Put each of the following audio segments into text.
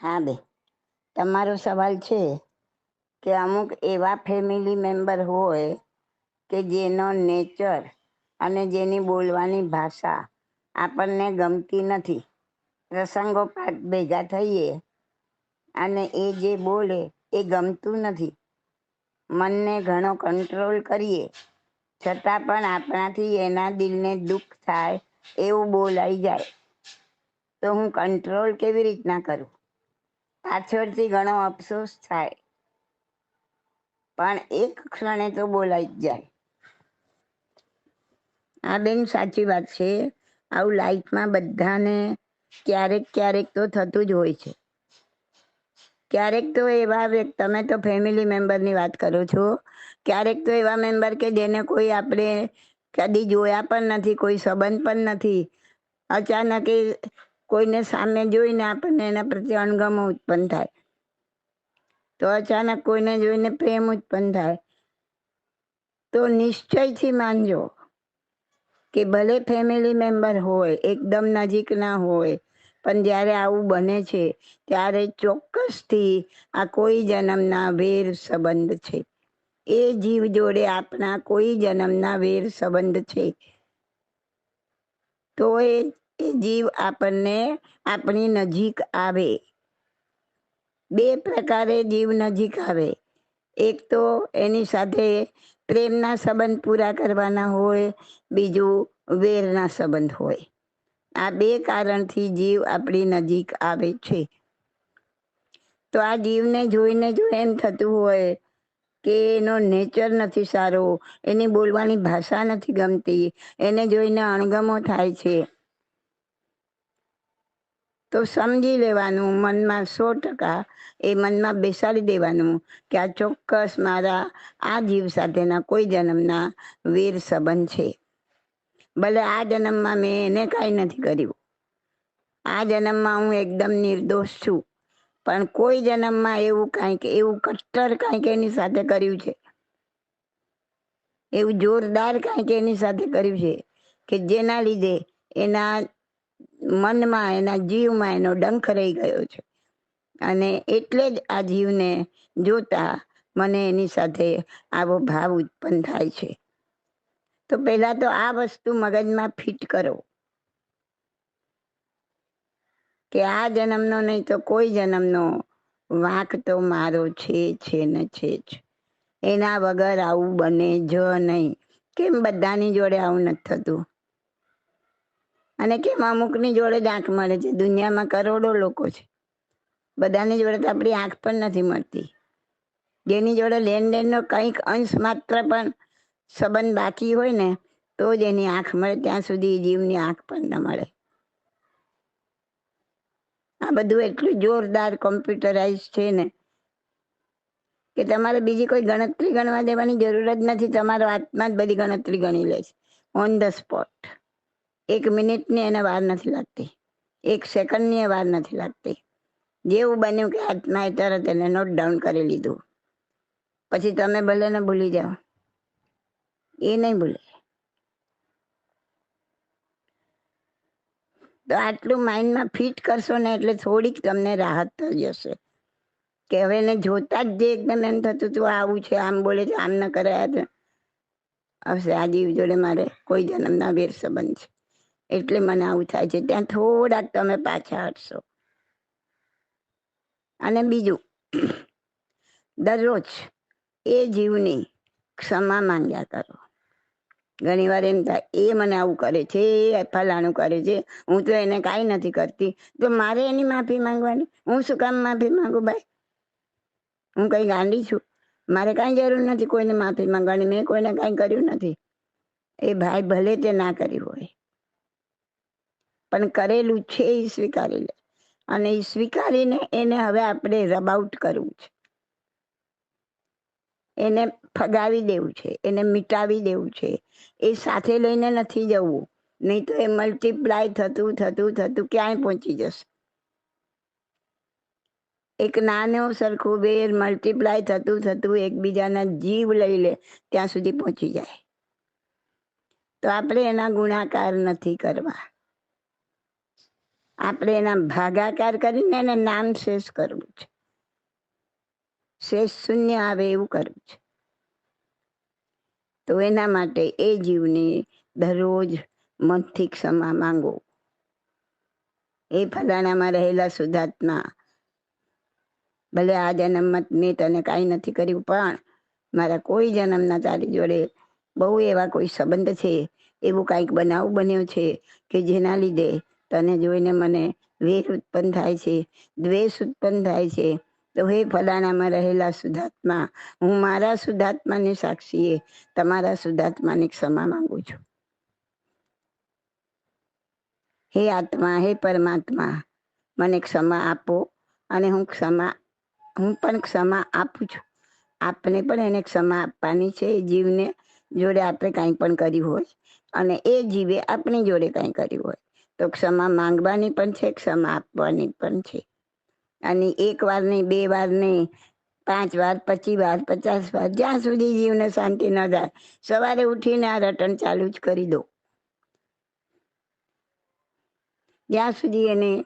હા બે. તમારો સવાલ છે કે અમુક એવા ફેમિલી મેમ્બર હોય કે જેનો નેચર અને જેની બોલવાની ભાષા આપણને ગમતી નથી. પ્રસંગોપાત ભેગા થઈએ અને એ જે બોલે એ ગમતું નથી. મનને ઘણો કંટ્રોલ કરીએ. છતાં પણ આપણાથી એના દિલને દુઃખ થાય એવું બોલાઈ જાય. તો હું કંટ્રોલ કેવી રીતના કરું? પાછળથી ઘણો અફસોસ થાય. પણ એક ક્ષણે તો બોલાઈ જાય. આ બેન સાચી વાત છે. આવું લાઈફમાં બધાને ક્યારેક ક્યારેક તો થતું જ હોય છે. ક્યારેક તો એવા તમે તો ફેમિલી મેમ્બરની વાત કરો છો. ક્યારેક તો એવા મેમ્બર કે જેને કોઈ આપણે કદી જોયા પણ નથી, કોઈ સંબંધ પણ નથી. અચાનક કોઈને સામે જોઈને આપણને એના પ્રત્યે અણગમો ઉત્પન્ન થાય. તો અચાનક કોઈને જોઈને પ્રેમ ઉત્પન્ન થાય. તો નિશ્ચયથી માનજો કે ભલે ફેમિલી મેમ્બર હોય, એકદમ નજીકના હોય, પણ જ્યારે આવું બને છે, ત્યારે ચોક્કસથી આ કોઈ જન્મના વેર સંબંધ છે. એ જીવ જોડે આપણા કોઈ જન્મના વેર સંબંધ છે. તો એ જીવ આપણને આપણી નજીક આવે. બે પ્રકારે જીવ નજીક આવે. એક તો એની સાથે પ્રેમના સંબંધ પૂરા કરવાના હોય, બીજું વેરના સંબંધ હોય. આ બે કારણથી જીવ આપણી નજીક આવે છે. તો આ જીવને જોઈને જો એમ થતું હોય કે એનો નેચર નથી સારો, એની બોલવાની ભાષા નથી ગમતી, એને જોઈને અણગમો થાય છે તો સમજી લેવાનું, મનમાં સો ટકા એ મનમાં બેસાડી દેવાનું કે આ ચોક્કસ મારા, આ જીવ સાથેના કોઈ જન્મના વીર સંબંધ છે. ભલે આ જન્મમાં મેં એને કાંઈ નથી કર્યું. આ જન્મમાં હું એકદમ નિર્દોષ છું. પણ કોઈ જન્મમાં એવું કાંઈક, એવું કટ્ટર કાંઈક એની સાથે કર્યું છે. એવું જોરદાર કાંઈક એની સાથે કર્યું છે કે જેના લીધે એના મનમાં એના જીવમાં એનો ડંખ રહી ગયો છે. અને એટલે જ આ જીવને જોતા મને એની સાથે આવો ભાવ ઉત્પન્ન થાય છે. તો પહેલા તો આ વસ્તુ મગજમાં ફિટ કરો. કે આ જન્મનો નહીં તો કોઈ જન્મનો વાંક તો મારો છે છે ને છે જ. એના વગર આવું બને જ નહીં. કેમ બધાની જોડે આવું નથી થતું? અને કેમ અમુકની જોડે જ આંખ મળે છે? દુનિયામાં કરોડો લોકો છે. બધાની જોડે તો આપણી આંખ પણ નથી મળતી. જેની જોડે લેનદેનનો કંઈક અંશ માત્ર પણ સંબંધ બાકી હોય ને, તો જ એની આંખ મળે. ત્યાં સુધી જીવની આંખ પણ ન મળે. આ બધું એટલું જોરદાર કોમ્પ્યુટરાઇઝ છે ને, કે તમારે બીજી કોઈ ગણતરી ગણવા દેવાની જરૂર જ નથી. તમારો આત્મા જ બધી ગણતરી ગણી લે છે. ઓન ધ સ્પોટ એક મિનિટની એને વાર નથી લાગતી. એક સેકન્ડની વાર નથી લાગતી. જેવું બન્યું કે આત્માએ તરત એને નોટ ડાઉન કરી લીધું. પછી તમે ભલે ને ભૂલી જાઓ. એ નહીં ભૂલે. તો આટલું માઇન્ડમાં ફિટ કરશો ને એટલે થોડીક તમને રાહત થઈ જશે કે હવે એને જોતા જ જે એકદમ એમ થતું હતું આવું છે, આમ બોલે છે, આમ ન કરાયા. હશે. આ જીવ જોડે મારે કોઈ જન્મના વેર સંબંધ છે. એટલે મને આવું થાય છે. ત્યાં થોડાક તમે પાછા હટશો. અને બીજું, દરરોજ એ જીવની ક્ષમા માંગ્યા કરો. ઘણી વાર એમ થાય, એ મને આવું કરે છે, એ ફલાણું કરે છે, હું તો એને કાંઈ નથી કરતી. તો મારે એની માફી માંગવાની? હું શું કામ માફી માંગુ ભાઈ? હું કઈ ગાંડી છું? મારે કાંઈ જરૂર નથી કોઈને માફી માંગવાની, મેં કોઈને કાંઈ કર્યું નથી. એ ભાઈ ભલે તે ના કર્યું હોય. પણ કરેલું છે એ સ્વીકારી લે. અને એ સ્વીકારીને એને હવે આપણે રબાઉટ કરવું છે. એને ફગાવી દેવું છે, એને મિટાવી દેવું છે, એ સાથે લઈને નથી જવું. નહીં તો એ મલ્ટીપ્લાય થતું થતું થતું ક્યાંય પહોંચી જશે. એક નાનો સરખું બેર મલ્ટીપ્લાય થતું થતું એકબીજાના જીવ લઈ લે, ત્યાં સુધી પહોંચી જાય. તો આપણે એના ગુણાકાર નથી કરવા. આપણે એના ભાગાકાર કરીને એને નામ શેષ કરવું છે. શેષ શૂન્ય આવે એવું કરવું છે. તો એના માટે એ જીવને દરરોજ મનથી ક્ષમા માંગો. એ ફલાણામાં રહેલા શુદ્ધાત્મા ભલે આ જન્મમાં મેં તને કાંઈ નથી કર્યું, પણ મારા કોઈ જન્મના તારી જોડે બહુ એવા કોઈ સંબંધ છે, એવું કાંઈક બનાવ બન્યો છે કે જેના લીધે તને જોઈને મને વેર ઉત્પન્ન થાય છે, દ્વેષ ઉત્પન્ન થાય છે. તો હે ફલાણામાં રહેલા શુદ્ધાત્મા, હું મારા શુદ્ધાત્માને સાક્ષીએ તમારા શુદ્ધાત્માને ક્ષમા માંગુ છું. હે આત્મા, હે પરમાત્મા, મને ક્ષમા આપો અને હું ક્ષમા, હું પણ ક્ષમા આપું છું. આપને પણ એને ક્ષમા આપવાની છે જીવને જોડે આપણે કાંઈ પણ કર્યું હોય અને એ જીવે આપણી જોડે કાંઈ કર્યું હોય. તો ક્ષમા માંગવાની પણ છે, ક્ષમા આપવાની પણ છે. અને એક વાર નહીં બે વાર નહીં પાંચ વાર, પચીસ વાર, પચાસ વાર, જ્યાં સુધી જીવને શાંતિ ન થાય, સવારે ઉઠીને આ રટણ ચાલુ જ કરી દો. જ્યાં સુધી એને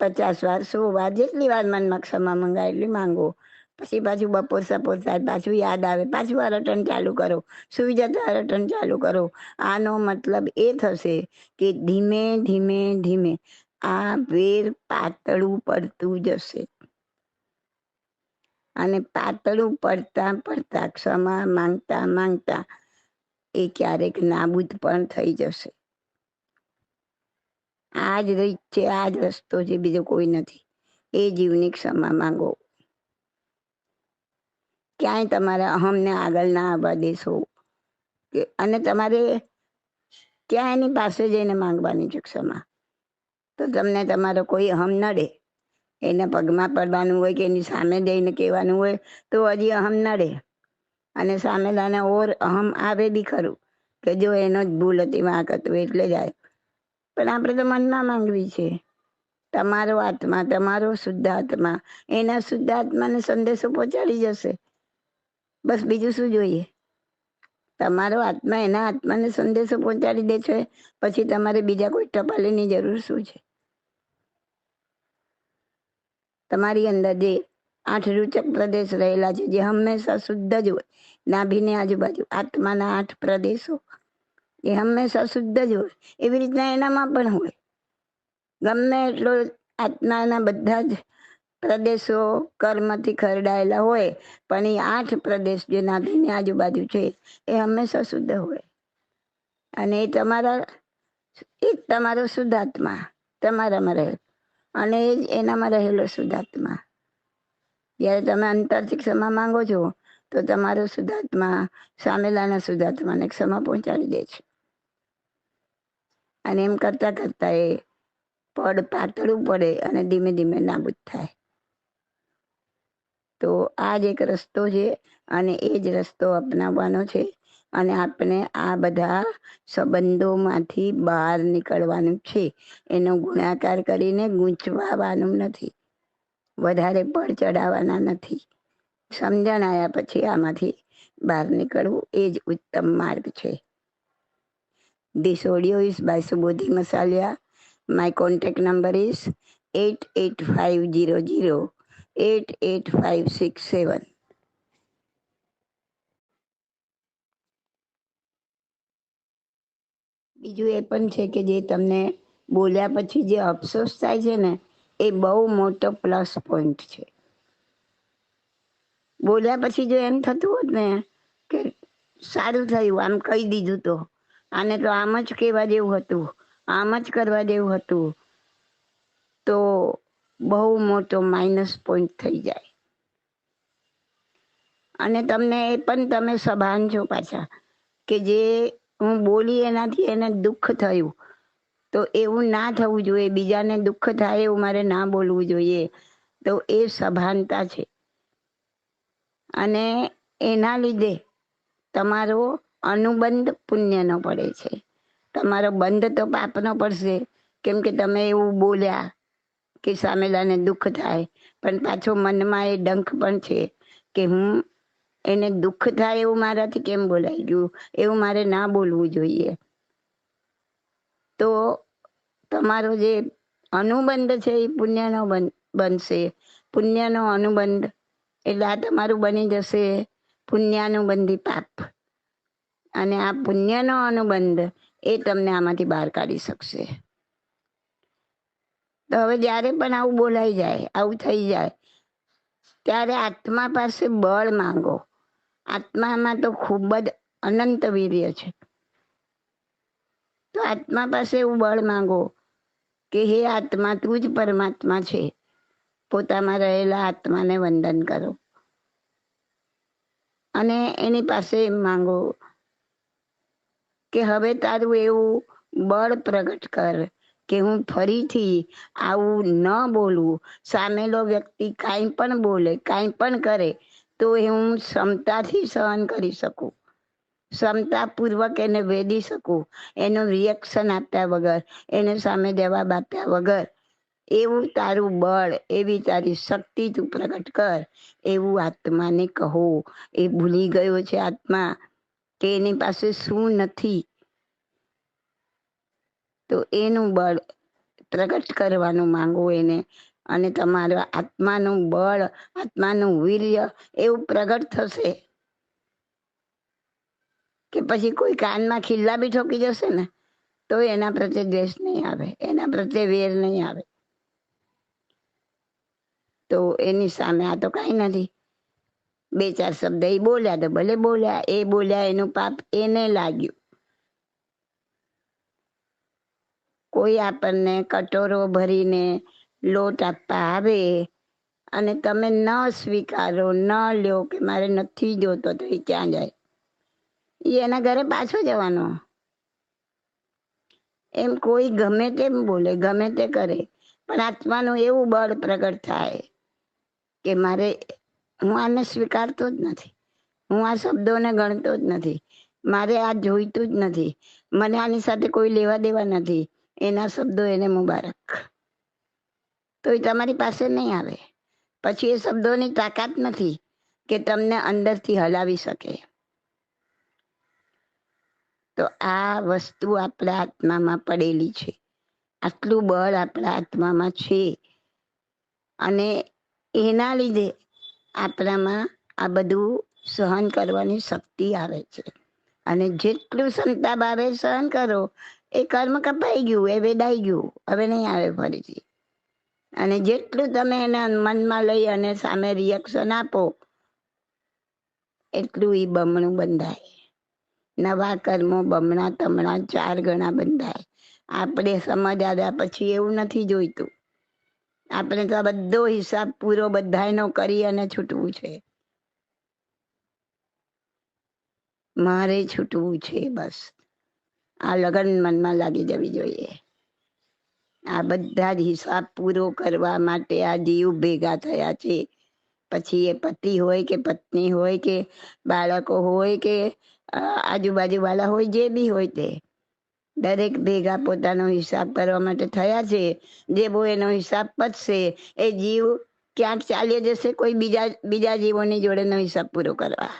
પચાસ વાર, સો વાર, જેટલી વાર મનમાં ક્ષમા મંગાય, એટલી માંગો. પછી પાછું બપોર સપોર પાછું યાદ આવે, પાછું આ રટણ ચાલુ કરો, સુઈ જતા રટણ ચાલુ કરો. આનો મતલબ એ થશે કે ધીમે ધીમે ધીમે આ વેર પાતળું પડતું જશે. અને પાતળું પડતા પડતા ક્ષમા માંગતા માંગતા એ ક્યારેક નાબૂદ પણ થઈ જશે. આ જ રીત છે, આ જ રસ્તો છે, બીજો કોઈ નથી. એ જીવની ક્ષમા માંગો. ક્યાંય તમારે અહમને આગળ ના આવવા દેશો. અને તમારે ક્યાં એની પાસે જઈને માંગવાની છે ક્ષમા. તો તમને તમારો કોઈ અહમ નડે એને પગમાં પડવાનું હોય કે એની સામે જઈને કહેવાનું હોય, તો હજી અહમ નડે અને સામેલાને ઓર અહમ આવે બી ખરું, કે જો એનો જ ભૂલ હતી, વાંક હતું, એટલે જાય પણ આપણે તો મનમાં માંગવી છે. તમારો આત્મા, તમારો શુદ્ધ આત્મા એના શુદ્ધ આત્માને સંદેશો પહોંચાડી જશે. બસ બીજું શું જોઈએ? તમારો આત્મા એના આત્માને સંદેશો પહોંચાડી દે છે, પછી તમારે બીજા કોઈ ટપાલીની જરૂર શું છે? તમારી અંદર જે આઠ રૂચક પ્રદેશ રહેલા છે, જે હંમેશા શુદ્ધ જ હોય, નાભીની આજુબાજુ, આત્માના આઠ પ્રદેશો, એ હંમેશા શુદ્ધ જ હોય, એવી રીતના એનામાં પણ હોય. ગમે એટલો આત્માના બધા જ પ્રદેશો કર્મથી ખરડાયેલા હોય, પણ એ આઠ પ્રદેશ જે નાભીની આજુબાજુ છે, એ હંમેશા શુદ્ધ હોય. અને એ તમારા, એ તમારો શુદ્ધાત્મા, તમારામાં રહે. અને એ જ એનામાં રહેલો શુદ્ધાત્મા. જ્યારે તમે અંતરથી ક્ષમા માંગો છો, તો તમારો શુદ્ધાત્મા સામેલાના શુદ્ધાત્માને ક્ષમા પહોંચાડી દે છે. અને એમ કરતા કરતા એ પડ પાતળું પડે અને ધીમે ધીમે નાબૂદ થાય. તો આ જ એક રસ્તો છે અને એ જ રસ્તો અપનાવવાનો છે અને આપણે આ બધા સંબંધોમાંથી બહાર નીકળવાનું છે. એનો ગુણાકાર કરીને ગૂંચવાવાનું નથી. વધારે પડ ચડાવવાના નથી. સમજણ આવ્યા પછી આમાંથી બહાર નીકળવું એ જ ઉત્તમ માર્ગ છે. Subodhi Masaliya my contact number is eight eight eight five six seven બીજું એ પણ છે કે જે તમને બોલ્યા પછી જે અફસોસ થાય છે ને, એ બહુ મોટો પ્લસ પોઈન્ટ છે. બોલ્યા પછી જો એમ થતું હોત ને કે સારું થયું, આમ કહી દીધું તો. આને તો આમ જ કહેવા જેવું હતું, આમ જ કરવા જેવું હતું. તો બહુ મોટો માઇનસ પોઈન્ટ થઈ જાય. અને તમને એ પણ તમે સભાન છો પાછા, કે જે હું બોલી એનાથી એને દુઃખ થયું. તો એવું ના થવું જોઈએ, બીજાને દુઃખ થાય એવું મારે ના બોલવું જોઈએ. તો એ સભાનતા છે. અને એના લીધે તમારો અનુબંધ પુણ્યનો પડે છે. તમારો બંધ તો પાપનો પડશે. કેમ કે તમે એવું બોલ્યા કે સામેલાને દુઃખ થાય. પણ પાછો મનમાં એ ડંખ પણ છે કે હું એને દુઃખ થાય એવું મારાથી કેમ બોલાઈ ગયું? એવું મારે ના બોલવું જોઈએ. તો તમારો જે અનુબંધ છે એ પુણ્યનો બન- બનશે. પુણ્યનો અનુબંધ એટલે આ તમારું બની જશે પુણ્યાનુબંધી પાપ. અને આ પુણ્યનો અનુબંધ એ તમને આમાંથી બહાર કાઢી શકશે. તો હવે જ્યારે પણ આવું બોલાઈ જાય, આવું થઈ જાય, ત્યારે આત્મા પાસે બળ માંગો. આત્મામાં તો ખૂબ જ અનંત વીર્ય છે. તો આત્મા પાસે એવું બળ માંગો કે હે આત્મા, તું જ પરમાત્મા છે. પોતામાં રહેલા આત્માને વંદન કરો. અને એની પાસે એમ માંગો કે હવે તારું એવું બળ પ્રગટ કર. કે હું ફરીથી આવું ન બોલવું સામેલો વ્યક્તિ કાંઈ પણ બોલે, કાંઈ પણ કરે, તો એ હું ક્ષમતાથી સહન કરી શકું. ક્ષમતાપૂર્વક એને વેદી શકું, એનું રિએક્શન આપ્યા વગર, એને સામે જવાબ આપ્યા વગર. એવું તારું બળ, એવી તારી શક્તિ તું પ્રગટ કર, એવું આત્માને કહો. એ ભૂલી ગયો છે આત્મા કે એની પાસે શું નથી. તો એનું બળ પ્રગટ કરવાનું માંગો એને. અને તમારા આત્માનું બળ, આત્માનું વીર્ય એવું પ્રગટ થશે. કે પછી કોઈ કાનમાં ખિલ્લા બી ઠોકી જશે ને, તો એના પ્રત્યે દ્વેષ નહીં આવે, એના પ્રત્યે વેર નહીં આવે. તો એની સામે આ તો કાંઈ નથી. બે ચાર શબ્દ એ બોલ્યા તો ભલે બોલ્યા, એ બોલ્યા એનું પાપ એને લાગ્યું. કોઈ આપણને કટોરો ભરીને લોટ આપવા આવે અને તમે ન સ્વીકારો, ન લ્યો કે મારે નથી જોતો તો એ ક્યાં જાય? એ એના ઘરે પાછો જવાનો. એમ કોઈ ગમે તેમ બોલે, ગમે તે કરે. પણ આત્માનું એવું બળ પ્રગટ થાય કે મારે, હું આને સ્વીકારતો જ નથી. હું આ શબ્દોને ગણતો જ નથી. મારે આ જોઈતું જ નથી. મને આની સાથે કોઈ લેવા દેવા નથી. એના શબ્દો એને મુબારક. તો એ તમારી પાસે નહીં આવે. પછી એ શબ્દોની તાકાત નથી કે તમને અંદરથી હલાવી શકે. તો આ વસ્તુ આપણા આત્મામાં પડેલી છે. આટલું બળ આપણા આત્મામાં છે. અને એના લીધે આપણામાં આ બધું સહન કરવાની શક્તિ આવે છે. અને જેટલું સંતાપ આવે સહન કરો એ કર્મ કપાઈ ગયું, એ વેડાઈ ગયું. હવે નહીં આવે ફરીથી. અને જેટલું તમે એને મનમાં લઈ અને સામે રિએક્શન આપો, એટલું એ બમણું બંધાય. નવા કર્મો બમણા તમણા ચાર ગણા બંધાય. આપણે સમજ આવ્યા પછી એવું નથી જોઈતું. આપણે તો બધો હિસાબ પૂરો બધાયનો કરી અને છૂટવું છે. મારે છૂટવું છે બસ. આ લગન મનમાં લાગી જવી જોઈએ. આ બધા જ હિસાબ પૂરો કરવા માટે આ જીવ ભેગા થયા છે. પછી એ પતિ હોય કે પત્ની હોય કે બાળકો હોય કે આજુબાજુ વાળા હોય જે બી હોય તે, દરેક ભેગા પોતાનો હિસાબ કરવા માટે થયા છે. જે બહુ એનો હિસાબ પતશે, એ જીવ ક્યાંક ચાલી જશે કોઈ બીજા બીજા જીવોની જોડેનો હિસાબ પૂરો કરવા.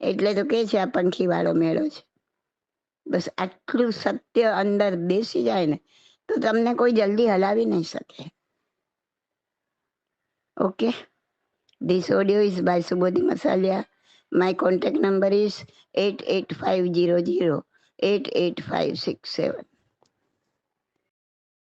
એટલે તો કે છે આ પંખી વાળો મેળો છે. બસ આટલું સત્ય અંદર બેસી જાય ને, તો તમને કોઈ જલ્દી હલાવી નહીં શકે. Okay? This audio is by five zero My contact number is 88500 88567.